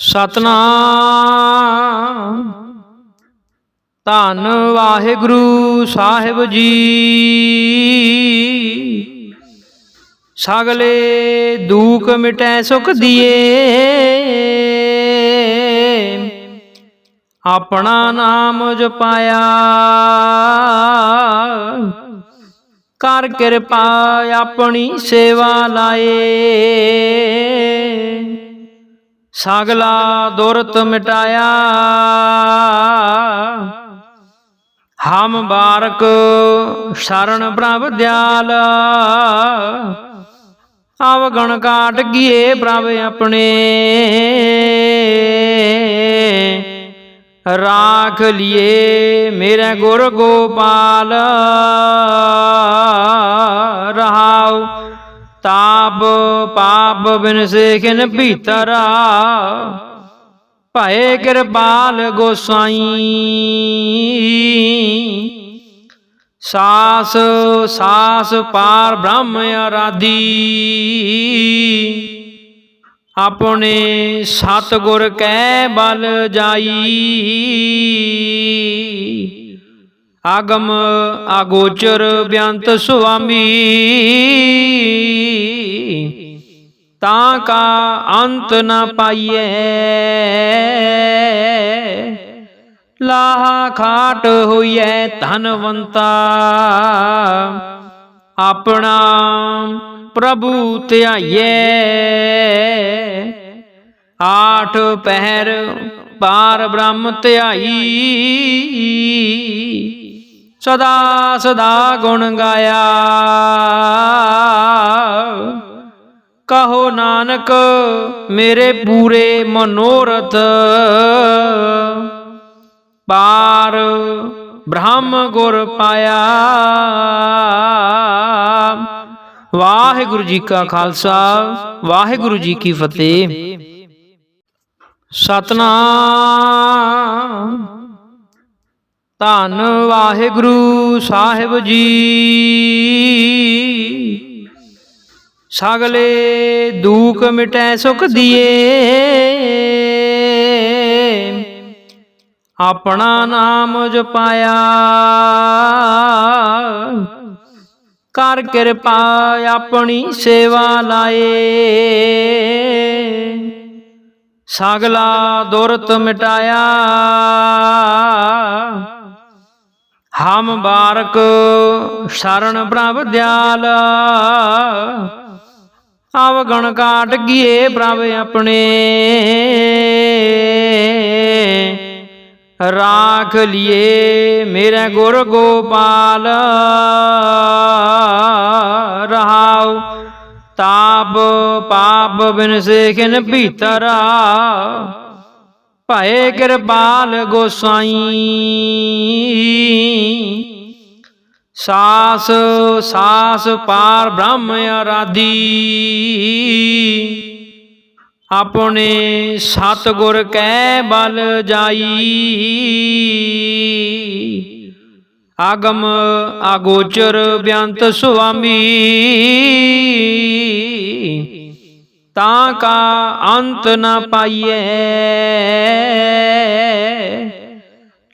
ਸਤਨਾਮ। ਧੰਨ ਵਾਹਿਗੁਰੂ ਸਾਹਿਬ ਜੀ। ਸਗਲੇ ਦੂਖ ਮਿਟੈ ਸੁਖ ਦੀਏ। ਆਪਣਾ ਨਾਮ ਜਪਾਇਆ। ਕਰ ਕਿਰਪਾ ਆਪਣੀ ਸੇਵਾ ਲਾਏ। ਸਗਲਾ ਦੁਰਤ ਮਿਟਾਇਆ। ਹਮ ਬਾਰਕ ਸ਼ਰਨ ਪ੍ਰਭ ਦਿਆਲ। ਅਵਗਣ ਕਾਟ ਕੀਏ ਪ੍ਰਭ ਆਪਣੇ। ਰਾਖ ਲਿਏ ਮੇਰੇ ਗੁਰ ਗੋਪਾਲ। ਰਹਾਉ ਤਾਪ ਪਾਪ ਬਿਨ ਸੇਖਨ ਭੀਤਰ। ਭਏ ਕਿਰਪਾਲ ਗੋਸਾਈ। ਸਾਸ ਸਾਸ ਪਾਰ ਬ੍ਰਹਮ ਆਰਾਧੀ। ਆਪਣੇ ਸਤਗੁਰ ਕੈ ਬਲ ਜਾਈ। ਆਗਮ ਆਗੋਚਰ ਬਿਆੰਤ ਸੁਆਮੀ। ਤਾਂ ਕਾ ਅੰਤ ਨਾ ਪਾਈਐ। ਲਾਹਾ ਖਾਟ ਹੋਈਐ ਧਨਵੰਤਾ। ਆਪਣਾ ਪ੍ਰਭੂ ਧਿਆਈਐ। ਆਠ ਪਹਿਰ ਪਾਰ ਬ੍ਰਹਮ ਧਿਆਈ। ਸਦਾ ਸਦਾ ਗੁਣ ਗਾਇਆ। ਕਹੋ ਨਾਨਕ, ਮੇਰੇ ਪੂਰੇ ਮਨੋਰਥ। ਪਾਰ ਬ੍ਰਹਮ ਗੁਰ ਪਾਇਆ। ਵਾਹਿਗੁਰੂ ਜੀ ਕਾ ਖਾਲਸਾ, ਵਾਹਿਗੁਰੂ ਜੀ ਕੀ ਫਤਿਹ। ਸਤਨਾਮ। ਧੰਨ ਵਾਹਿਗੁਰੂ ਸਾਹਿਬ ਜੀ। ਸਗਲੇ ਦੂਖ ਮਿਟੈ ਸੁਖ ਦੀਏ। ਆਪਣਾ ਨਾਮ ਜਪਾਇਆ। ਕਰ ਕਿਰਪਾ ਆਪਣੀ ਸੇਵਾ ਲਾਏ। ਸਗਲਾ ਦੁਰਤ ਮਿਟਾਇਆ। ਹਮ ਬਾਰਕ ਸ਼ਰਨ ਪ੍ਰਭ ਦਿਆਲ। ਅਵਗਣ ਕਾਟ ਗਏ ਪ੍ਰਭ ਆਪਣੇ। ਰਾਖ ਲਿਏ ਮੇਰੇ ਗੁਰ ਗੋਪਾਲ। ਰਹਾਉ ਤਾਪ ਪਾਪ ਬਿਨ ਸੇਖਨ ਭੀਤਰ। ਭਏ ਕਿਰਪਾਲ ਗੋਸਾਈ। ਸਾਸ ਸਾਸ ਪਾਰ ਬ੍ਰਹਮ ਆਰਾਧੀ। ਆਪਣੇ ਸਤਗੁਰ ਕੈ ਬਲ ਜਾਈ। ਆਗਮ ਆਗੋਚਰ ਬਿਆੰਤ ਸੁਆਮੀ। ਤਾਂ ਕਾ ਅੰਤ ਨ ਪਾਈਐ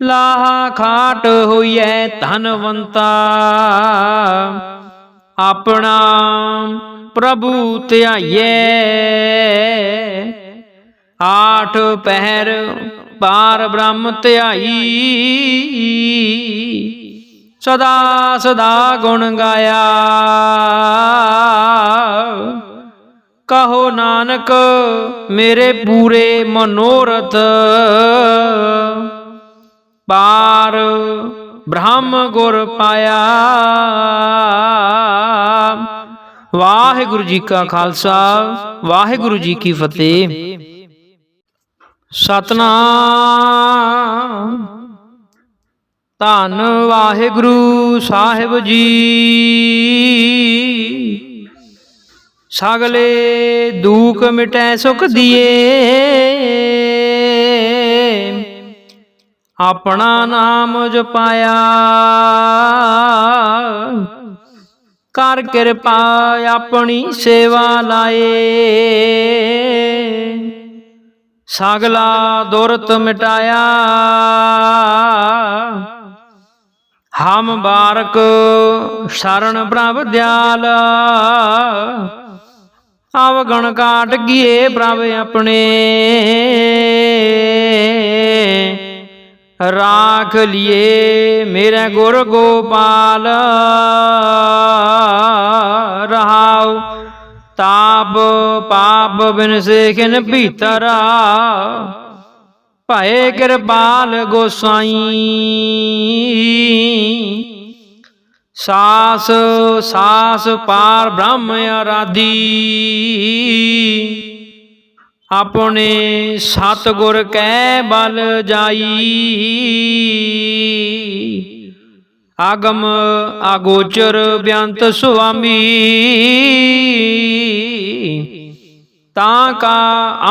ਲਾਹਾ ਖਾਟ ਹੋਈਐ ਧਨਵੰਤਾ। ਆਪਣਾ ਪ੍ਰਭੂ ਧਿਆਈਐ। ਆਠ ਪਹਿਰ ਪਾਰ ਬ੍ਰਹਮ ਧਿਆਈ। ਸਦਾ ਸਦਾ ਗੁਣ ਗਾਇਆ। ਕਹੋ ਨਾਨਕ, ਮੇਰੇ ਪੂਰੇ ਮਨੋਰਥ। ਪਾਰ ਬ੍ਰਹਮ ਗੁਰ ਪਾਇਆ। ਵਾਹਿਗੁਰੂ ਜੀ ਕਾ ਖਾਲਸਾ, ਵਾਹਿਗੁਰੂ ਜੀ ਕੀ ਫਤਿਹ। ਸਤਨਾਮ। ਧੰਨ ਵਾਹਿਗੁਰੂ ਸਾਹਿਬ ਜੀ। ਸਗਲੇ ਦੂਖ ਮਿਟੈ ਸੁਖ ਦੀਏ। ਆਪਣਾ ਨਾਮ ਜਪਾਇਆ। ਕਰ ਕਿਰਪਾ ਆਪਣੀ ਸੇਵਾ ਲਾਏ। ਸਗਲਾ ਦੁਰਤ ਮਿਟਾਇਆ। ਹਮ ਬਾਰਕ ਸ਼ਰਨ ਪ੍ਰਭ ਦਿਆਲ। ਅਵਗਣ ਕਾਟ ਗਏ ਪ੍ਰਭ ਆਪਣੇ। ਰਾਖ ਲਿਏ ਮੇਰੇ ਗੁਰ ਗੋਪਾਲ। ਰਹਾਉ ਤਾਪ ਪਾਪ ਬਿਨ ਸੇਖਨ ਭੀਤਰਾ। ਭਏ ਕਿਰਪਾਲ ਗੋਸਾਈ। ਸਾਸ ਸਾਸ ਪਾਰ ਬ੍ਰਹਮ ਆਰਾਦੀ ਆਪਣੇ ਸਤਗੁਰ ਕੈ ਬਲ ਜਾਈ। ਆਗਮ ਆਗੋਚਰ ਬਿਆੰਤ ਸੁਆਮੀ। ਤਾਂ ਕਾ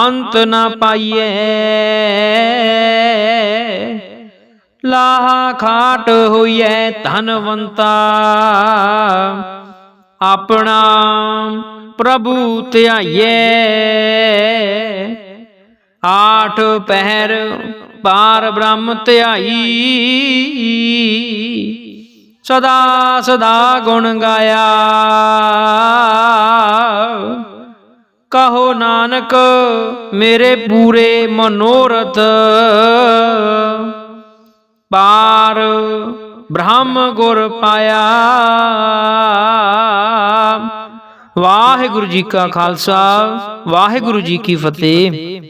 ਅੰਤ ਨ ਪਾਈਐ। ਲਾਹਾ ਖਾਟ ਹੋਈਐ ਧਨਵੰਤਾ। ਆਪਣਾ ਪ੍ਰਭੂ ਧਿਆਈਐ। ਆਠ ਪਹਿਰ ਪਾਰ ਬ੍ਰਹਮ ਧਿਆਈ। ਸਦਾ ਸਦਾ ਗੁਣ ਗਾਇਆ। ਕਹੋ ਨਾਨਕ ਮੇਰੇ ਪੂਰੇ ਮਨੋਰਥ। ਬ੍ਰਹਮ ਗੁਰ ਪਾਇਆ। ਵਾਹਿਗੁਰੂ ਜੀ ਕਾ ਖਾਲਸਾ ਵਾਹਿਗੁਰੂ ਜੀ ਕੀ ਫਤਿਹ।